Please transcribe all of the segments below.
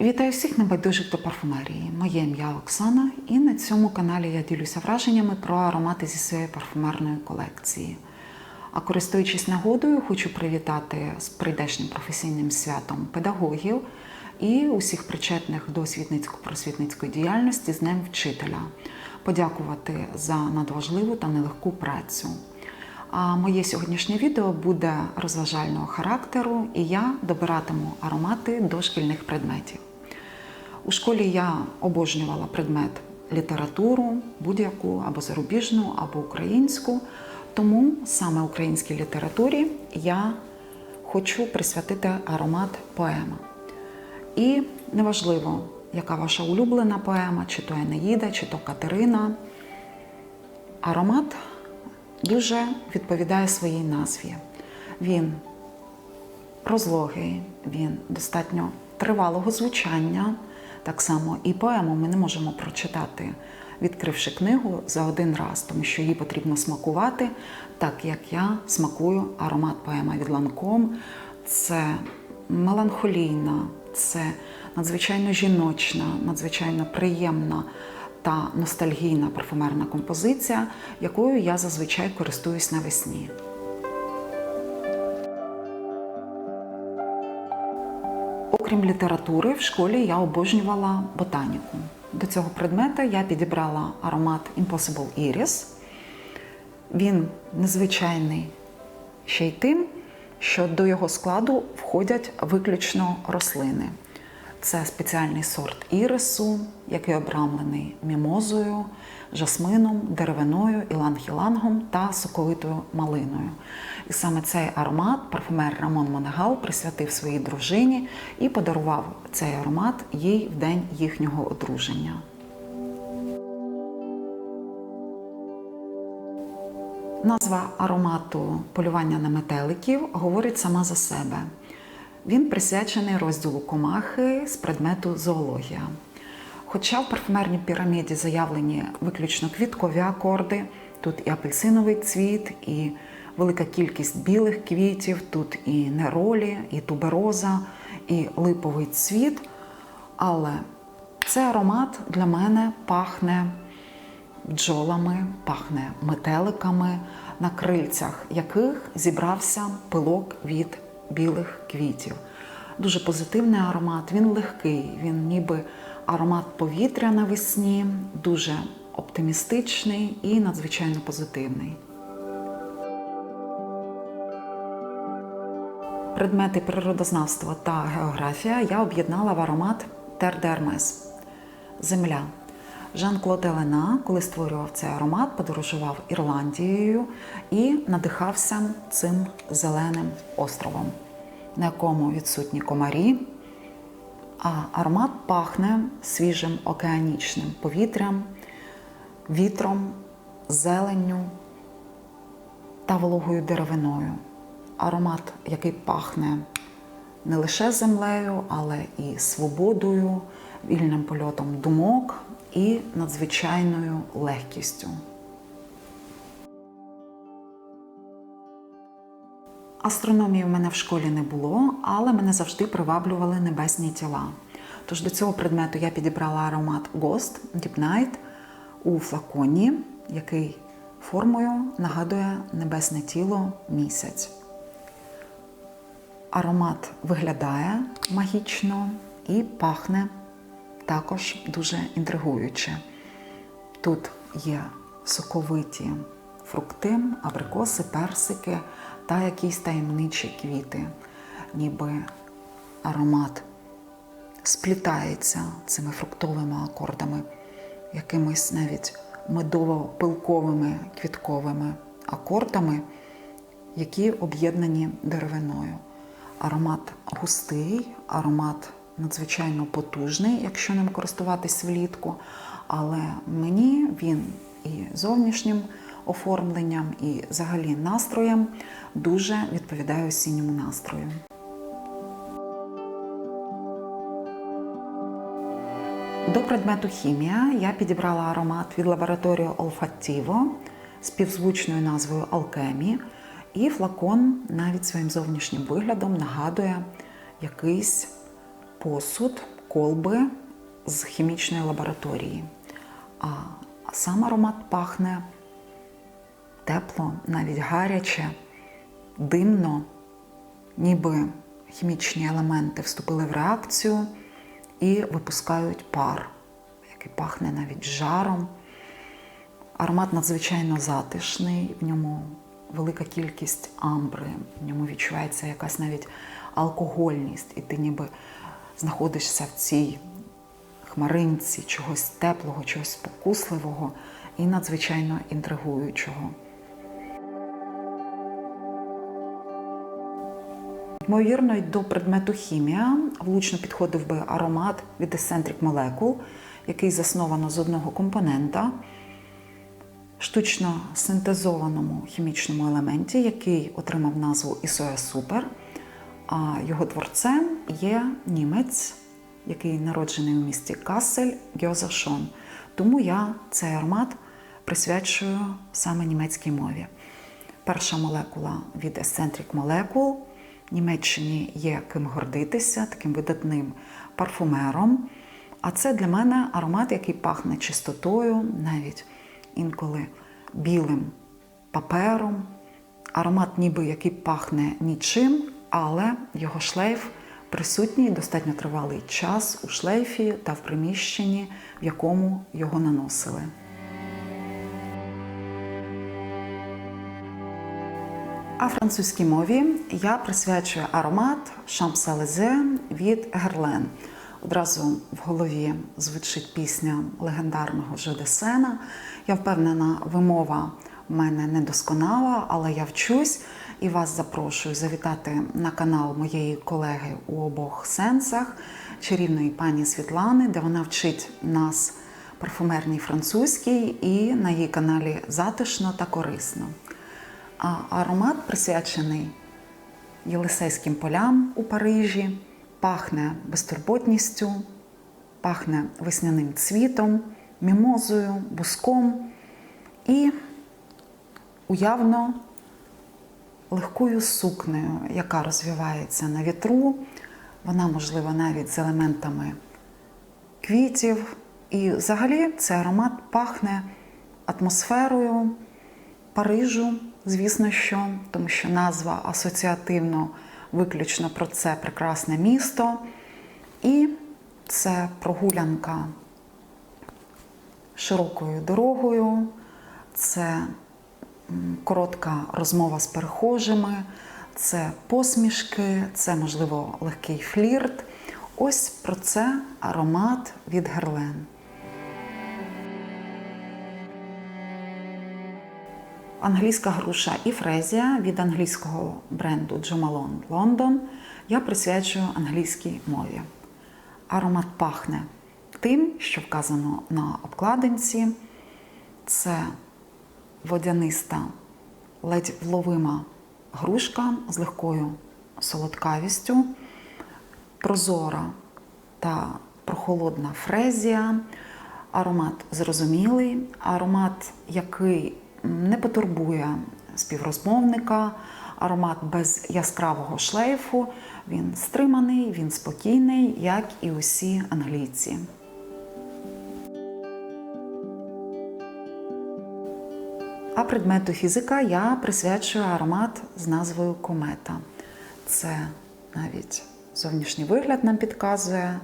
Вітаю всіх небайдужих до парфумерії. Моє ім'я Оксана, і на цьому каналі я ділюся враженнями про аромати зі своєї парфумерної колекції. А користуючись нагодою, хочу привітати з прийдешнім професійним святом педагогів і усіх причетних до освітницько-просвітницької діяльності з Днем вчителя, подякувати за надважливу та нелегку працю. А моє сьогоднішнє відео буде розважального характеру, і я добиратиму аромати до шкільних предметів. У школі я обожнювала предмет літературу, будь-яку або зарубіжну, або українську. Тому саме українській літературі я хочу присвятити аромат поема. І неважливо, яка ваша улюблена поема, чи то Енеїда, чи то Катерина. Аромат дуже відповідає своїй назві. Він розлогий, він достатньо тривалого звучання. Так само і поему ми не можемо прочитати, відкривши книгу за один раз, тому що її потрібно смакувати, так як я смакую аромат поема від Ланком. Це меланхолійна, це надзвичайно жіночна, надзвичайно приємна та ностальгійна парфумерна композиція, якою я зазвичай користуюсь навесні. Окрім літератури, в школі я обожнювала ботаніку. До цього предмета я підібрала аромат Impossible Iris. Він незвичайний ще й тим, що до його складу входять виключно рослини. Це спеціальний сорт ірису, який обрамлений мімозою, жасмином, деревиною, іланг-ілангом та соковитою малиною. І саме цей аромат парфумер Рамон Монегал присвятив своїй дружині і подарував цей аромат їй в день їхнього одруження. Назва аромату полювання на метеликів говорить сама за себе. Він присвячений розділу комахи з предмету зоологія. Хоча в парфумерній піраміді заявлені виключно квіткові акорди, тут і апельсиновий цвіт, і велика кількість білих квітів, тут і неролі, і тубероза, і липовий цвіт. Але цей аромат для мене пахне бджолами, пахне метеликами, на крильцях яких зібрався пилок від білих квітів. Дуже позитивний аромат, він легкий, він ніби аромат повітря навесні, дуже оптимістичний і надзвичайно позитивний. Предмети природознавства та географія я об'єднала в аромат Тердермес Земля. Жан-Клод Елена, коли створював цей аромат, подорожував Ірландією і надихався цим зеленим островом, на якому відсутні комарі, а аромат пахне свіжим океанічним повітрям, вітром, зеленню та вологою деревиною. Аромат, який пахне не лише землею, але і свободою, вільним польотом думок і надзвичайною легкістю. Астрономії в мене в школі не було, але мене завжди приваблювали небесні тіла. Тож до цього предмету я підібрала аромат Ghost Deep Night у флаконі, який формою нагадує небесне тіло місяць. Аромат виглядає магічно і пахне також дуже інтригуюче. Тут є соковиті фрукти, абрикоси, персики та якісь таємничі квіти, ніби аромат сплітається цими фруктовими акордами, якимись навіть медово-пилковими квітковими акордами, які об'єднані деревиною. Аромат густий, аромат надзвичайно потужний, якщо ним користуватись влітку. Але мені він і зовнішнім оформленням, і взагалі настроєм дуже відповідає осінньому настрою. До предмету хімія я підібрала аромат від лабораторії Olfativo з співзвучною назвою Алкемі. І флакон навіть своїм зовнішнім виглядом нагадує якийсь посуд, колби з хімічної лабораторії. А сам аромат пахне тепло, навіть гаряче, димно, ніби хімічні елементи вступили в реакцію і випускають пар, який пахне навіть жаром. Аромат надзвичайно затишний, в ньому велика кількість амбри, в ньому відчувається якась навіть алкогольність, і ти ніби знаходишся в цій хмаринці чогось теплого, чогось спокусливого і надзвичайно інтригуючого. Ймовірно, до предмету хімія влучно підходив би аромат від Eccentric Molecule, який засновано з одного компонента, штучно синтезованому хімічному елементі, який отримав назву Ісоя Супер. А його творцем є німець, який народжений у місті Кассель Гьозершон. Тому я цей аромат присвячую саме німецькій мові. Перша молекула від Eccentric Molecule. Німеччині є ким гордитися, таким видатним парфумером. А це для мене аромат, який пахне чистотою, навіть інколи білим папером. Аромат, ніби який пахне нічим, але його шлейф присутній достатньо тривалий час у шлейфі та в приміщенні, в якому його наносили. А французькій мові я присвячую аромат Шампсалезе від Герлен. Одразу в голові звучить пісня легендарного Жодесена. Я впевнена, вимова в мене недосконала, але я вчусь і вас запрошую завітати на канал моєї колеги у обох сенсах, чарівної пані Світлани, де вона вчить нас парфумерній французькій, і на її каналі затишно та корисно. А аромат присвячений Єлисейським полям у Парижі, пахне безтурботністю, пахне весняним цвітом, мімозою, буском і уявно легкою сукнею, яка розвивається на вітру. Вона, можливо, навіть з елементами квітів. І взагалі цей аромат пахне атмосферою Парижу, звісно, що, тому що назва асоціативно виключно про це прекрасне місто. І це прогулянка широкою дорогою, це коротка розмова з перехожими, це посмішки, це, можливо, легкий флірт. Ось про це аромат від Герлен. Англійська груша і фрезія від англійського бренду Джомалон Лондон я присвячую англійській мові. Аромат пахне тим, що вказано на обкладинці. Це водяниста, ледь вловима грушка з легкою солодкавістю, прозора та прохолодна фрезія, аромат зрозумілий, аромат, який не потурбує співрозмовника, аромат без яскравого шлейфу. Він стриманий, він спокійний, як і усі англійці. А предмету фізика я присвячую аромат з назвою комета. Це навіть зовнішній вигляд нам підказує,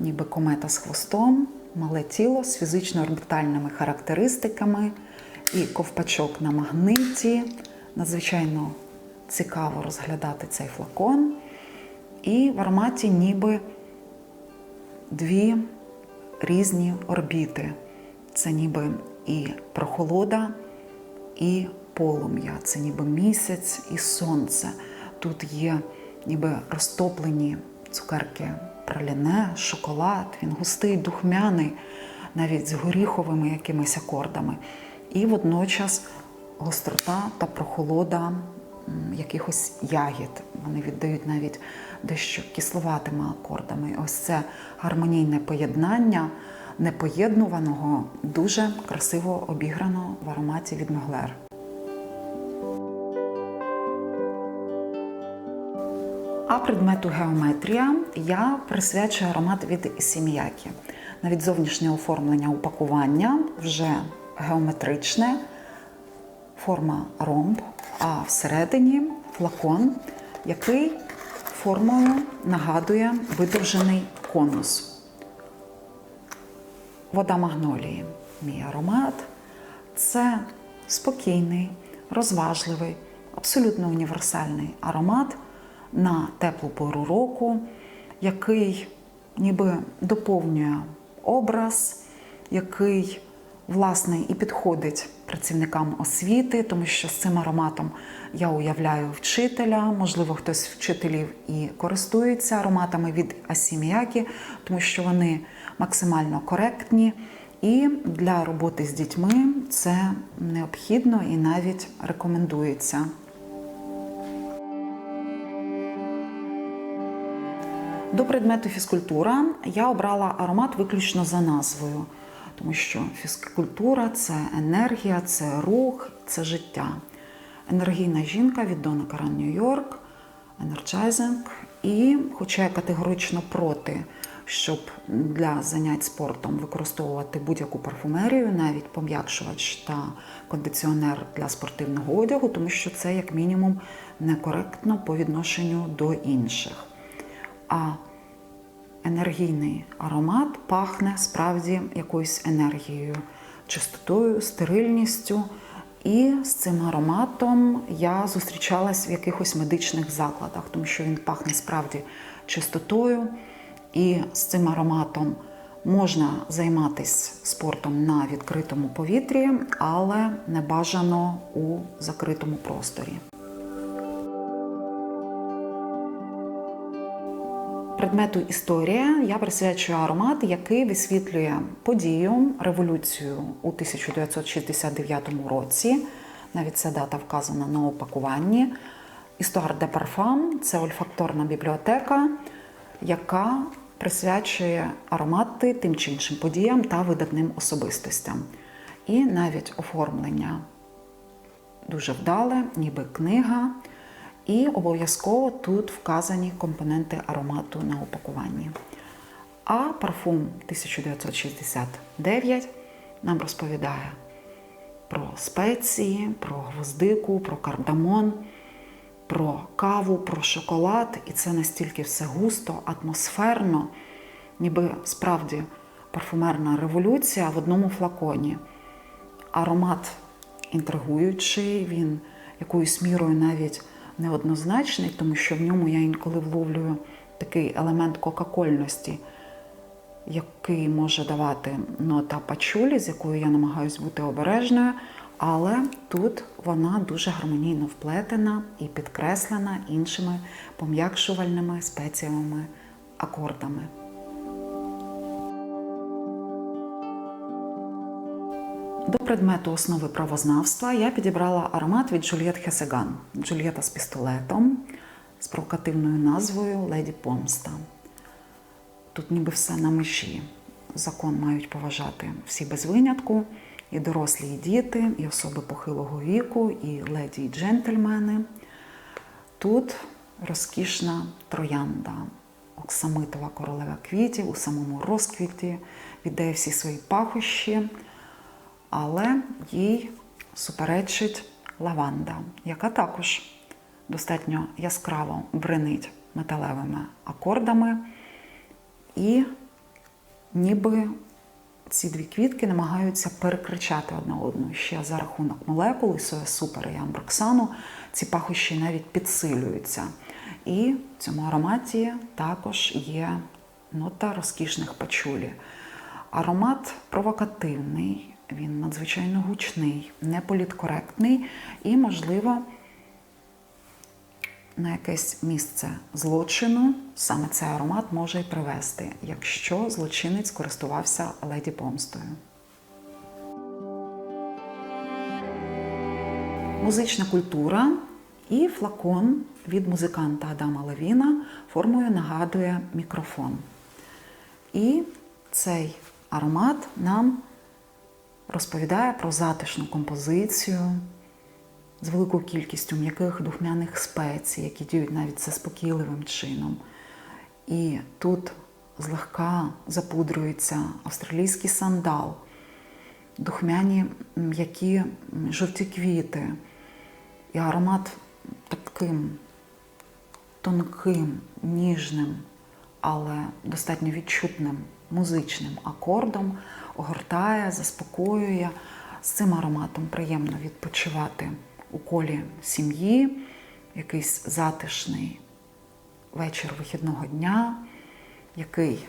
ніби комета з хвостом, мале тіло з фізично-орбітальними характеристиками і ковпачок на магниті. Надзвичайно цікаво розглядати цей флакон. І в ароматі ніби дві різні орбіти. Це ніби і прохолода, і полум'я, це ніби місяць і сонце. Тут є ніби розтоплені цукерки праліне, шоколад, він густий, духмяний, навіть з горіховими якимись акордами. І водночас гострота та прохолода якихось ягід. Вони віддають навіть дещо кисловатими акордами. Ось це гармонійне поєднання непоєднуваного, дуже красиво обіграно в ароматі від Моглер. А предмету геометрія я присвячую аромат від Ісіміякі. Навіть зовнішнє оформлення упакування вже геометричне, форма ромб, а всередині флакон, який формою нагадує видовжений конус. Вода магнолії. Мій аромат це спокійний, розважливий, абсолютно універсальний аромат на теплу пору року, який ніби доповнює образ, який власне і підходить працівникам освіти, тому що з цим ароматом я уявляю вчителя, можливо, хтось вчителів і користується ароматами від Асіміякі, тому що вони максимально коректні. І для роботи з дітьми це необхідно і навіть рекомендується. До предмету фізкультура я обрала аромат виключно за назвою, тому що фізкультура це енергія, це рух, це життя. Енергійна жінка від Дона Каран Нью-Йорк, Energizing. І, хоча я категорично проти, щоб для занять спортом використовувати будь-яку парфумерію, навіть пом'якшувач та кондиціонер для спортивного одягу, тому що це як мінімум некоректно по відношенню до інших. А енергійний аромат пахне справді якоюсь енергією, чистотою, стерильністю. І з цим ароматом я зустрічалась в якихось медичних закладах, тому що він пахне справді чистотою. І з цим ароматом можна займатися спортом на відкритому повітрі, але не бажано у закритому просторі. Предмету історія я присвячую аромат, який висвітлює подію, революцію у 1969 році. Навіть ця дата вказана на упакуванні. Істуар де парфам це ольфакторна бібліотека, яка присвячує аромати тим чи іншим подіям та видатним особистостям. І навіть оформлення дуже вдале, ніби книга. І обов'язково тут вказані компоненти аромату на упакуванні. А парфум 1969 нам розповідає про спеції, про гвоздику, про кардамон, про каву, про шоколад. І це настільки все густо, атмосферно, ніби справді парфумерна революція в одному флаконі. Аромат інтригуючий, він якоюсь мірою навіть неоднозначний, тому що в ньому я інколи вловлюю такий елемент кока-кольності, який може давати нота пачулі, з якою я намагаюся бути обережною. Але тут вона дуже гармонійно вплетена і підкреслена іншими пом'якшувальними спеціями акордами. До предмету основи правознавства я підібрала аромат від Джульєт Хесеган. Джульєта з пістолетом з провокативною назвою Леді Помста. Тут ніби все на межі. Закон мають поважати всі без винятку, і дорослі, і діти, і особи похилого віку, і леді, і джентльмени. Тут розкішна троянда, оксамитова королева квітів у самому розквіті, віддає всі свої пахощі але їй суперечить лаванда, яка також достатньо яскраво бренить металевими акордами, і ніби ці дві квітки намагаються перекричати одна одну. Ще за рахунок молекул, соя супер і амброксану, ці пахощі навіть підсилюються. І в цьому ароматі також є нота розкішних пачулі. Аромат провокативний, він надзвичайно гучний, неполіткоректний і, можливо, на якесь місце злочину саме цей аромат може й привести, якщо злочинець користувався леді помстою. Музична культура і флакон від музиканта Адама Левіна формою нагадує мікрофон. І цей аромат нам розповідає про затишну композицію, з великою кількістю м'яких духмяних спецій, які діють навіть заспокійливим чином. І тут злегка запудрюється австралійський сандал, духмяні м'які жовті квіти. І аромат таким тонким, ніжним, але достатньо відчутним музичним акордом огортає, заспокоює. З цим ароматом приємно відпочивати у колі сім'ї, якийсь затишний вечір вихідного дня, який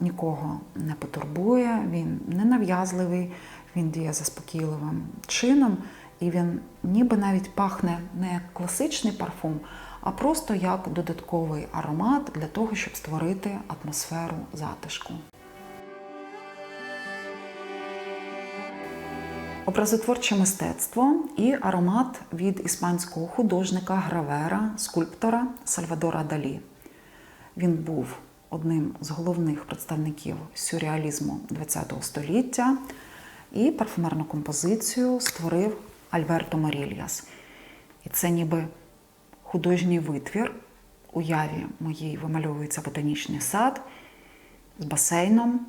нікого не потурбує, він ненав'язливий, він діє заспокійливим чином, і він ніби навіть пахне не як класичний парфум, а просто як додатковий аромат для того, щоб створити атмосферу затишку. Образотворче мистецтво і аромат від іспанського художника, гравера, скульптора Сальвадора Далі. Він був одним з головних представників сюрреалізму ХХ століття і парфумерну композицію створив Альберто Морільяс. І це ніби художній витвір. У яві моїй вимальовується ботанічний сад з басейном,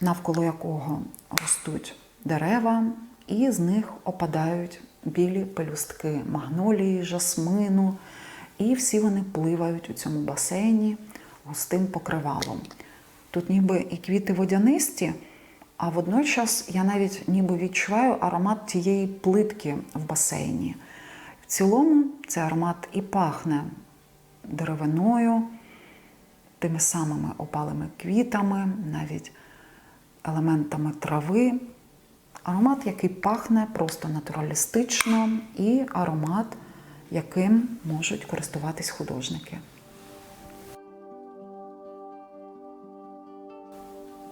навколо якого ростуть дерева, і з них опадають білі пелюстки магнолії, жасмину, і всі вони пливають у цьому басейні густим покривалом. Тут ніби і квіти водянисті, а водночас я навіть ніби відчуваю аромат тієї плитки в басейні. Цілому цей аромат і пахне деревиною, тими самими опалими квітами, навіть елементами трави. Аромат, який пахне просто натуралістично, і аромат, яким можуть користуватись художники.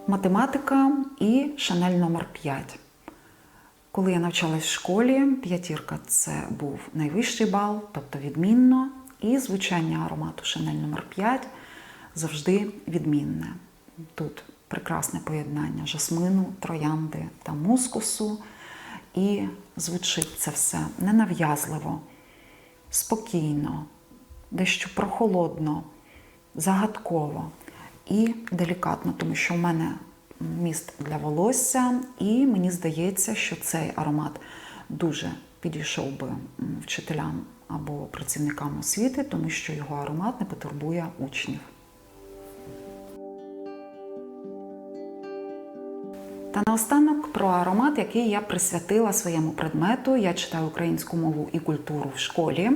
Математика і Шанель номер 5 Коли я навчалась в школі, п'ятірка це був найвищий бал, тобто відмінно, і звучання аромату Шанель номер 5 завжди відмінне. Тут прекрасне поєднання жасмину, троянди та мускусу. І звучить це все ненав'язливо, спокійно, дещо прохолодно, загадково і делікатно, тому що в мене міст для волосся, і мені здається, що цей аромат дуже підійшов би вчителям або працівникам освіти, тому що його аромат не потурбує учнів. Та наостанок про аромат, який я присвятила своєму предмету. Я читаю українську мову і культуру в школі.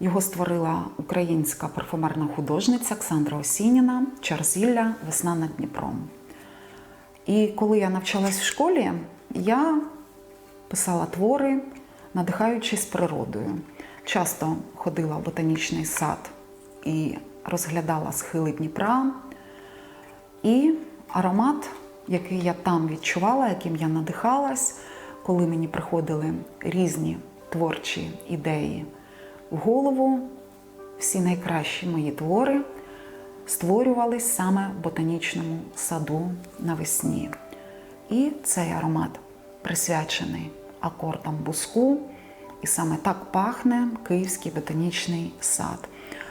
Його створила українська парфумерна художниця Оксандра Осініна Чарзілля Весна над Дніпром. І коли я навчалась в школі, я писала твори, надихаючись природою. Часто ходила в ботанічний сад і розглядала схили Дніпра. І аромат, який я там відчувала, яким я надихалась, коли мені приходили різні творчі ідеї в голову, всі найкращі мої твори створювались саме в ботанічному саду навесні. І цей аромат присвячений акордам буску, і саме так пахне Київський ботанічний сад.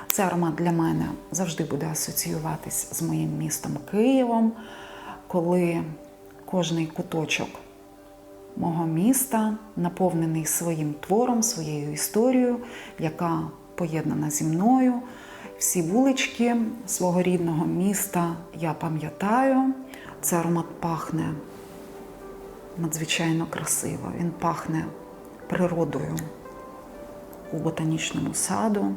Цей аромат для мене завжди буде асоціюватись з моїм містом Києвом, коли кожний куточок мого міста наповнений своїм твором, своєю історією, яка поєднана зі мною. Всі вулички свого рідного міста я пам'ятаю. Цей аромат пахне надзвичайно красиво. Він пахне природою у ботанічному саду.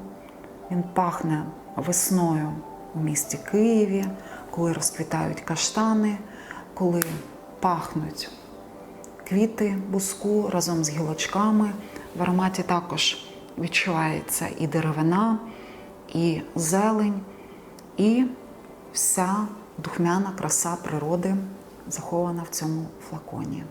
Він пахне весною у місті Києві, коли розквітають каштани, коли пахнуть квіти буску разом з гілочками. В ароматі також відчувається і деревина, і зелень, і вся духмяна краса природи захована в цьому флаконі.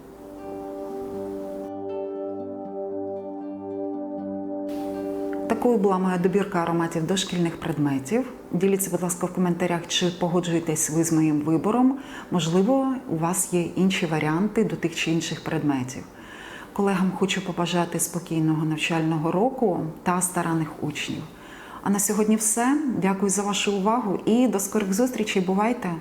Такою була моя добірка ароматів дошкільних предметів. Діліться, будь ласка, в коментарях, чи погоджуєтесь ви з моїм вибором. Можливо, у вас є інші варіанти до тих чи інших предметів. Колегам хочу побажати спокійного навчального року та старанних учнів. А на сьогодні все. Дякую за вашу увагу і до скорих зустрічей. Бувайте!